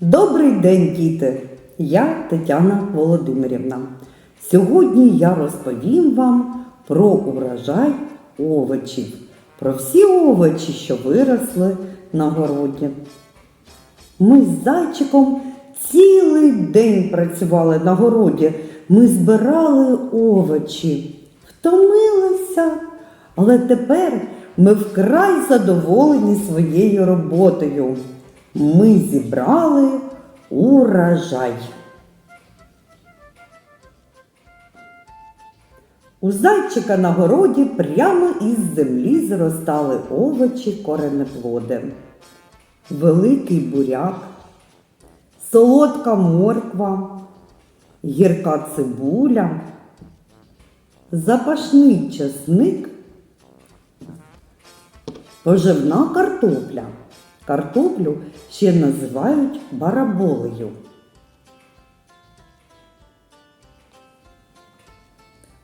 Добрий день, діти! Я Тетяна Володимирівна. Сьогодні я розповім вам про урожай овочів, про всі овочі, що виросли на городі. Ми з зайчиком цілий день працювали на городі. Ми збирали овочі, втомилися, але тепер ми вкрай задоволені своєю роботою. Ми зібрали урожай. У зайчика на городі прямо із землі зростали овочі коренеплоди. Великий буряк, солодка морква, гірка цибуля, запашний чесник, поживна картопля. Картоплю ще називають бараболею.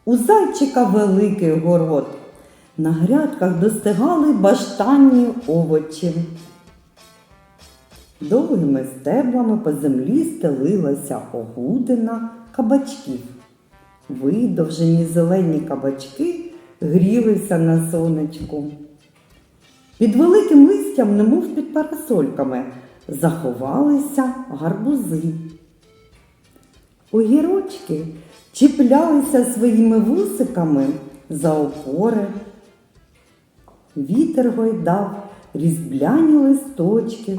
У зайчика великий город. На грядках достигали баштанні овочі. Довгими стеблами по землі стелилася огудина кабачків. Видовжені зелені кабачки грілися на сонечку. Під великим листям, немов під парасольками, заховалися гарбузи. Огірочки чіплялися своїми вусиками за опори. Вітер гойдав різбляні листочки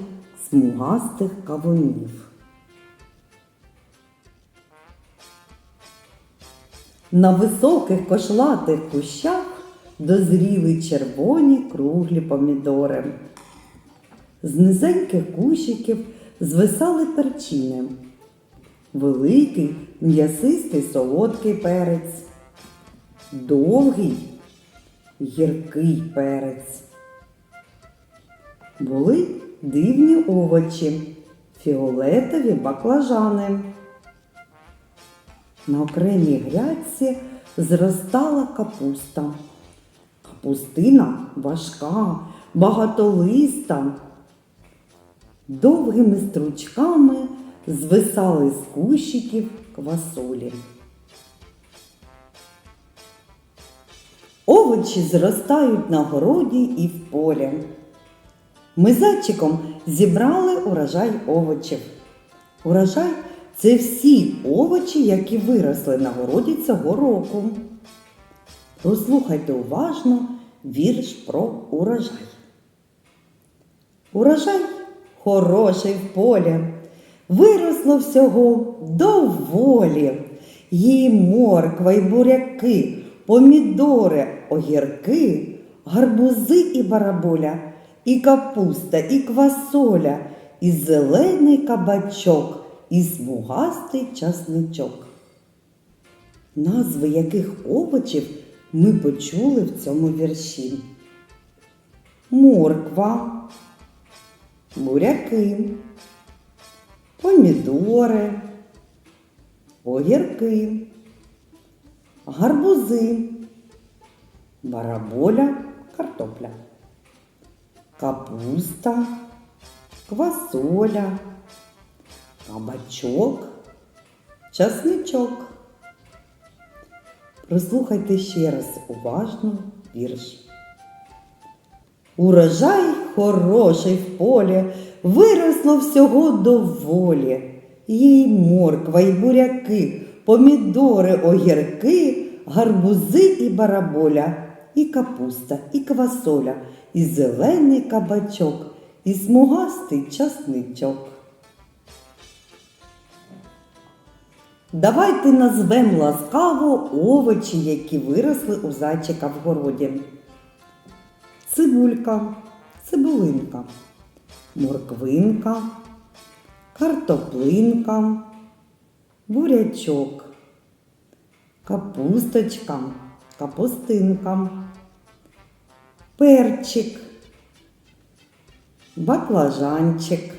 смугастих кавунів. На високих кошлатих кущах дозріли червоні круглі помідори. З низеньких кущиків звисали перчини. Великий м'ясистий солодкий перець, довгий гіркий перець. Були дивні овочі, фіолетові баклажани. На окремій грядці зростала капуста. Капустина важка, багатолиста. Довгими стручками звисали з кущиків квасолі. Овочі зростають на городі і в полі. Ми зайчиком зібрали урожай овочів. Урожай це всі овочі, які виросли на городі цього року. Прослухайте уважно вірш про урожай. Урожай хороший в полі, виросло всього доволі. Її морква й буряки, помідори, огірки, гарбузи і бараболя, і капуста, і квасоля, і зелений кабачок, і смугастий часничок. Назви яких овочів ми почули в цьому вірші. Морква, буряки, помідори, огірки, гарбузи, бараболя, картопля, капуста, квасоля, кабачок, часничок. Прослухайте ще раз уважно вірш. Урожай хороший в полі, виросло всього доволі. Їй морква й буряки, помідори, огірки, гарбузи і бараболя, і капуста, і квасоля, і зелений кабачок, і смугастий часничок. Давайте назвемо ласкаво овочі, які виросли у зайчика в городі. Цибулька, цибулинка, морквинка, картоплинка, бурячок, капусточка, капустинка, перчик, баклажанчик,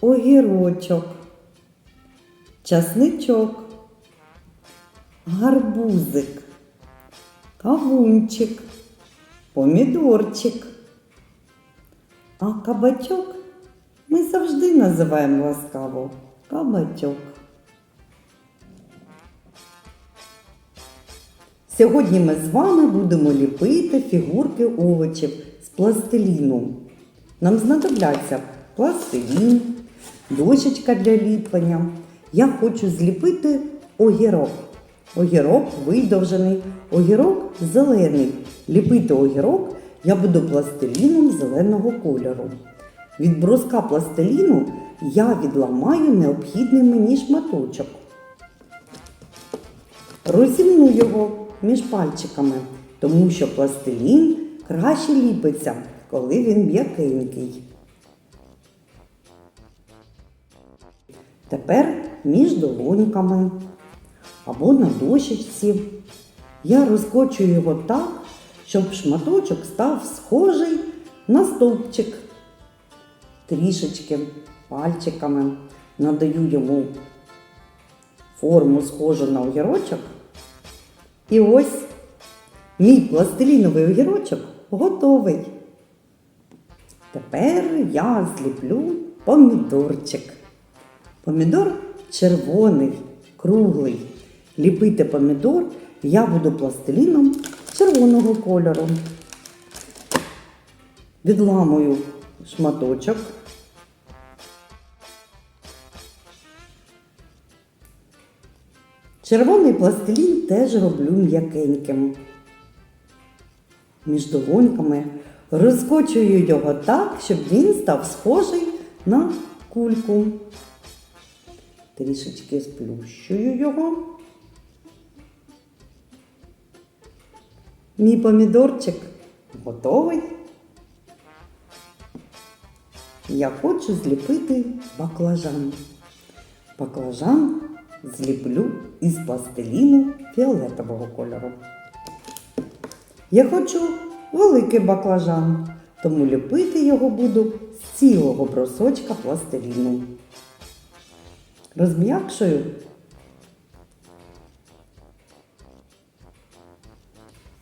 огірочок часничок, гарбузик, кавунчик, помідорчик, а кабачок Ми завжди називаємо ласкаво кабачок. Сьогодні ми з вами будемо ліпити фігурки овочів з пластиліну. Нам знадобляться пластилін, дощечка для ліплення. Я хочу зліпити огірок. Огірок видовжений, огірок зелений. Ліпити огірок я буду пластиліном зеленого кольору. Від бруска пластиліну я відламаю необхідний мені шматочок. Розімну його між пальчиками, тому що пластилін краще ліпиться, коли він м'якенький. Тепер між долоньками або на дощечці я розкочую його так, щоб шматочок став схожий на стовпчик. Трішечки пальчиками надаю йому форму схожу на огірочок. І ось мій пластиліновий огірочок готовий. Тепер я зліплю помідорчик. Помідор червоний, круглий. Ліпити помідор я буду пластиліном червоного кольору. Відламую шматочок. Червоний пластилін теж роблю м'якеньким. Між долоньками розкочую його так, щоб він став схожий на кульку. Трішечки сплющую його. Мій помідорчик готовий. Я хочу зліпити баклажан. Баклажан зліплю із пластиліну фіолетового кольору. Я хочу великий баклажан, тому ліпити його буду з цілого брусочка пластиліну. Розм'якшую.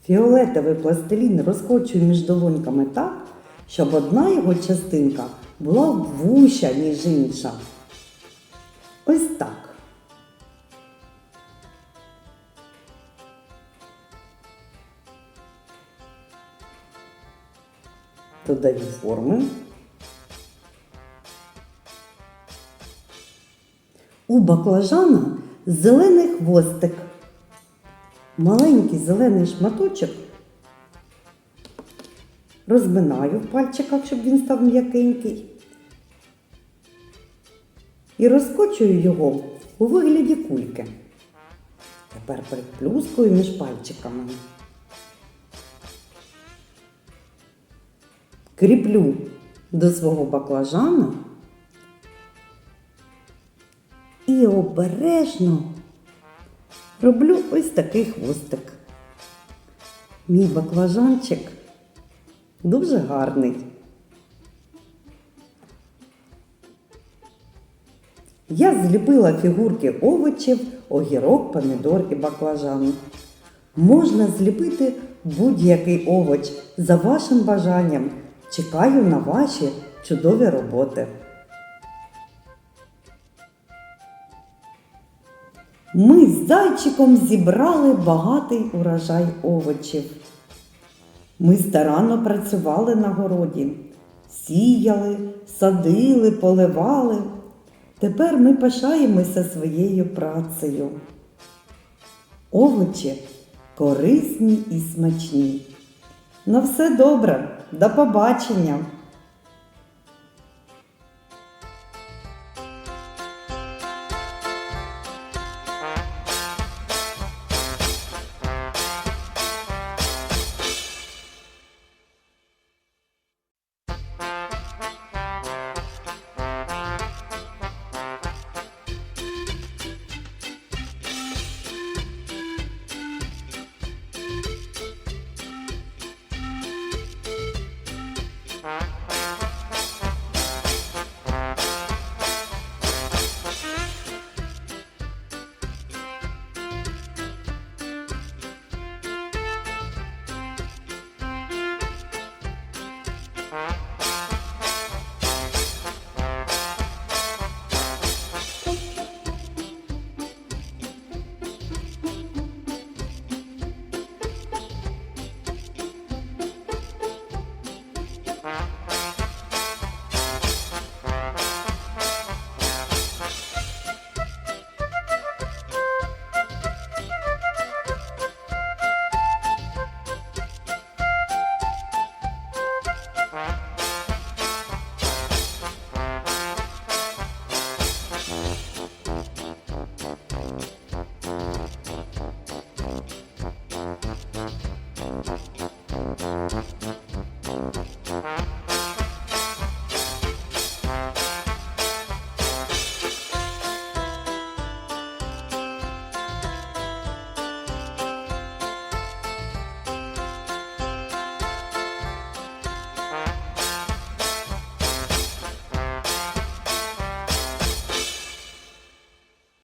Фіолетовий пластилін розкочую між долоньками так, щоб одна його частинка була вуща, ніж інша. Ось так. Додаю форми. У баклажана зелений хвостик. Маленький зелений шматочок розминаю в пальчиках, щоб він став м'якенький. І розкочую його у вигляді кульки. Тепер приплюскую між пальчиками. Кріплю до свого баклажана і обережно роблю ось такий хвостик. Мій баклажанчик дуже гарний. Я зліпила фігурки овочів, огірок, помідор і баклажан. Можна зліпити будь-який овоч за вашим бажанням. Чекаю на ваші чудові роботи. Ми з зайчиком зібрали багатий урожай овочів. Ми старанно працювали на городі, сіяли, садили, поливали. Тепер ми пишаємося своєю працею. Овочі корисні і смачні. На все добре, до побачення!